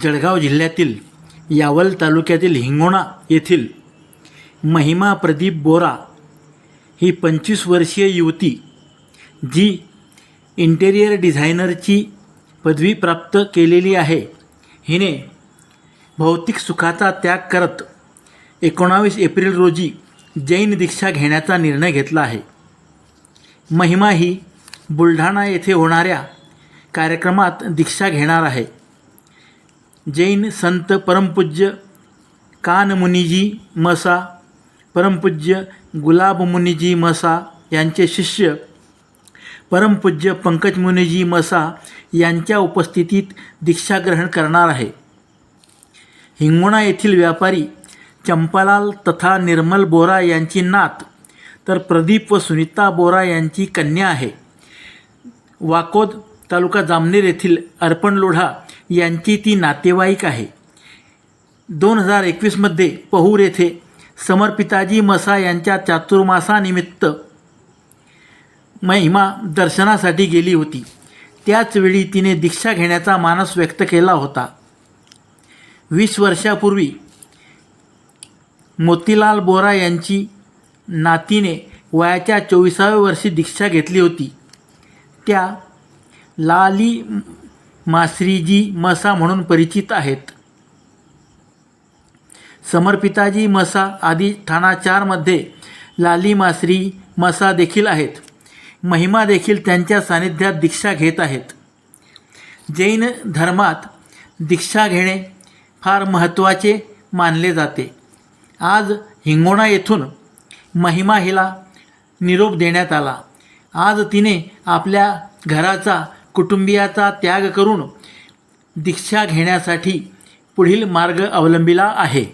जळगाव जिल्ह्यातील यावल तालुक्यातील हिंगोणा येथील महिमा प्रदीप बोरा ही पंचवीस वर्षीय युवती जी इंटेरियर डिझायनरची पदवी प्राप्त केलेली आहे. हिने भौतिक सुखाचा त्याग करत एकोणावीस एप्रिल रोजी जैन दीक्षा घेण्याचा निर्णय घेतला आहे. महिमा ही बुलढाणा येथे होणाऱ्या कार्यक्रमात दीक्षा घेणार आहे. जैन संत परमपूज्य कानमुनीजी मसा परमपूज्य गुलाबमुनीजी मसा यांचे शिष्य परमपूज्य पंकजमुनीजी मसा यांच्या उपस्थितीत दीक्षाग्रहण करणार आहे. हिंगोणा येथील व्यापारी चंपालाल तथा निर्मल बोरा यांची नात तर प्रदीप व सुनीता बोरा यांची कन्या आहे. वाकोद तालुका जामनेर येथील अर्पण लोढा यांची ती नातेवाईक आहे. दोन हजार एकवीसमध्ये पहूर येथे समर्पिताजी मसा यांच्या चातुर्मासानिमित्त महिमा दर्शनासाठी गेली होती. त्याचवेळी तिने दीक्षा घेण्याचा मानस व्यक्त केला होता. वीस वर्षापूर्वी मोतीलाल बोरा यांची नातीने वयाच्या चोवीसाव्या वर्षी दीक्षा घेतली होती. त्या लाली मासरीजी मसा म्हणून परिचित आहेत. समर्पिताजी मसा आदी ठाणा चारमध्ये लाली मासरी मसा देखील आहेत. महिमा देखील त्यांच्या सानिध्यात दीक्षा घेत आहेत. जैन धर्मात दीक्षा घेणे फार महत्त्वाचे मानले जाते. आज हिंगोणा येथून महिमा हिला निरोप देण्यात आला. आज तिने आपल्या घराचा कुटुंबियाचा त्याग करून दीक्षा घेण्यासाठी पुढील मार्ग अवलंबिला आहे.